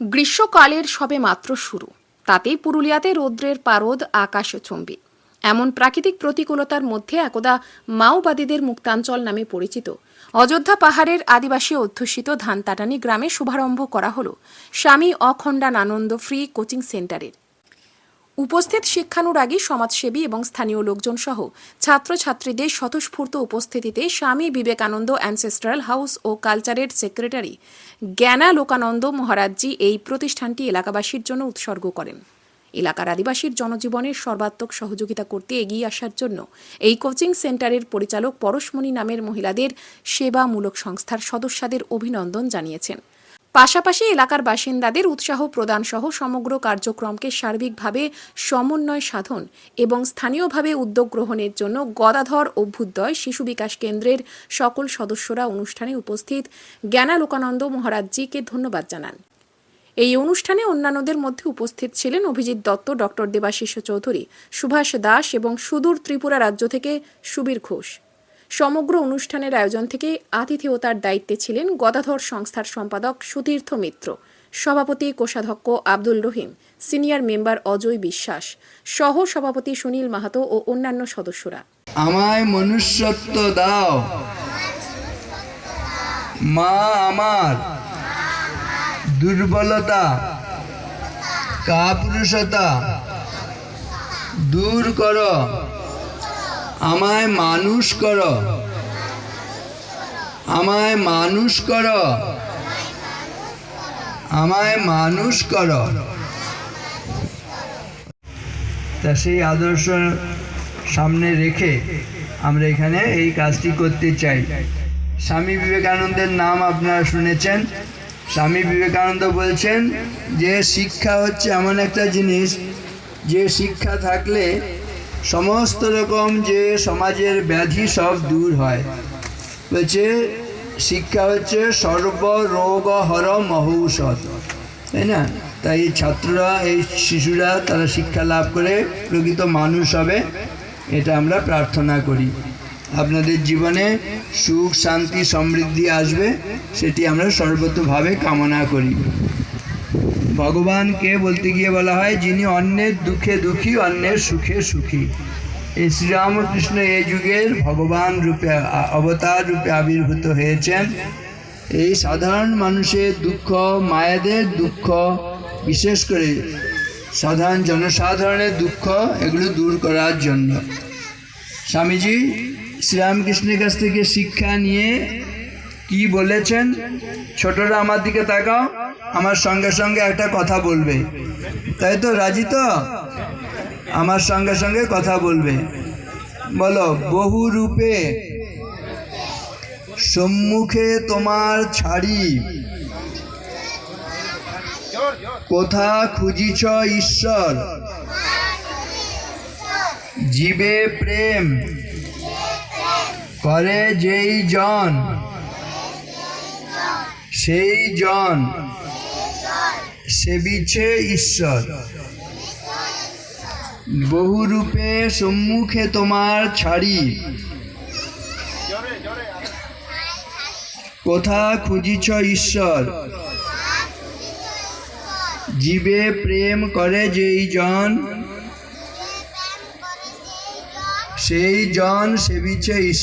গ্রীষ্মকালের সবে মাত্র শুরু। তাতেই পুরুলিয়াতে রৌদ্রের পারদ আকাশ চম্বি এমন প্রাকৃতিক প্রতিকূলতার মধ্যে একদা মাওবাদীদের মুক্তাঞ্চল নামে পরিচিত। অযোধ্যা পাহাড়ের আদিবাসী অধ্যুষিত ধানতাটানি গ্রামে শুভারম্ভ করা হল স্বামী অখণ্ডানানন্দ ফ্রি কোচিং সেন্টারের। উপস্থিত শিক্ষানুরাগী, সমাজসেবী এবং স্থানীয় লোকজন সহ ছাত্রছাত্রীদের স্বতঃস্ফূর্ত উপস্থিতিতে স্বামী বিবেকানন্দ অ্যানসেস্ট্রাল হাউস ও কালচারের সেক্রেটারি জ্ঞানা লোকানন্দ মহারাজজি এই প্রতিষ্ঠানটি এলাকাবাসীর জন্য উৎসর্গ করেন। এলাকার আদিবাসীর জনজীবনের সর্বাত্মক সহযোগিতা করতে এগিয়ে আসার জন্য এই কোচিং সেন্টারের পরিচালক পরশমণি নামের মহিলাদের সেবামূলক সংস্থার সদস্যদের অভিনন্দন জানিয়েছেন। পাশাপাশি এলাকার বাসিন্দাদের উৎসাহ প্রদান সহ সমগ্র কার্যক্রমকে সার্বিকভাবে সমন্বয় সাধন এবং স্থানীয়ভাবে উদ্যোগ গ্রহণের জন্য গদাধর অভ্যুদয় শিশু বিকাশ কেন্দ্রের সকল সদস্যরা অনুষ্ঠানে উপস্থিত। জ্ঞানালোকানন্দ মহারাজজিকে ধন্যবাদ জানান। এই অনুষ্ঠানে অন্যান্যদের মধ্যে উপস্থিত ছিলেন অভিজিৎ দত্ত, ডক্টর দেবাশিস চৌধুরী, সুভাষ দাস এবং সুদূর ত্রিপুরা রাজ্য থেকে সুবীর ঘোষ। সমগ্র অনুষ্ঠানের আয়োজন থেকে আতিথেয়তার দায়িত্বে ছিলেন গদাধর সংস্থার সম্পাদক সুতীর্থ মিত্র, সভাপতি কোষাধ্যক্ষ আব্দুল রহিম, সিনিয়র মেম্বার অজয় বিশ্বাস, সহ সভাপতি সুনীল মাহাতো ও অন্যান্য সদস্যরা। আমায় মনুষ্যত্ব দাও। মা আমার। দুর্বলতা। কাপুরুষতা। দূর করো। আমায় মানুষ করো। আমায় মানুষ করো। আমায় মানুষ করো। তা সেই আদর্শ সামনে রেখে আমরা এখানে এই কাজটি করতে চাই। স্বামী বিবেকানন্দের নাম আপনারা শুনেছেন। স্বামী বিবেকানন্দ বলছেন যে শিক্ষা হচ্ছে এমন একটা জিনিস, যে শিক্ষা থাকলে সমস্ত রকম যে সমাজের ব্যাধি সব দূর হয়। বলছে, শিক্ষা হচ্ছে সর্ব রোগ হর মহৌষধ। তাই না? তাই এই ছাত্ররা, এই শিশুরা, তারা শিক্ষা লাভ করে প্রকৃত মানুষ হবে, এটা আমরা প্রার্থনা করি। আপনাদের জীবনে সুখ, শান্তি, সমৃদ্ধি আসবে, সেটি আমরা সর্বতভাবে কামনা করি। ভগবানকে বলতে গিয়ে বলা হয়, যিনি অন্যের দুঃখে দুঃখী, অন্যের সুখে সুখী। এই শ্রীরামকৃষ্ণ এই যুগের ভগবান রূপে অবতার রূপে আবির্ভূত হয়েছেন। এই সাধারণ মানুষের দুঃখ, মায়েদের দুঃখ, বিশেষ করে সাধারণ জনসাধারণের দুঃখ, এগুলো দূর করার জন্য। স্বামীজি শ্রীরামকৃষ্ণের কাছ থেকে শিক্ষা নিয়ে কি বলেছেন? ছোটরা আমার দিকে তাকাও, আমার সঙ্গে সঙ্গে একটা কথা বলবে। তাই তো, রাজি তো? আমার সঙ্গে সঙ্গে কথা বলবে। বলো, বহু রূপে সম্মুখে তোমার ছাড়ি। কোথা খুঁজিছ ঈশ্বর? জীবে প্রেম। করে যেই জন। সেই জন সেবিছে ঈশ্বর। বহুরূপে সম্মুখে তোমার ছাড়ি। কোথা খুঁজিছ ঈশ্বর। জীবে প্রেম করে যেই জন। সেই জন সেবিছে ঈশ্বর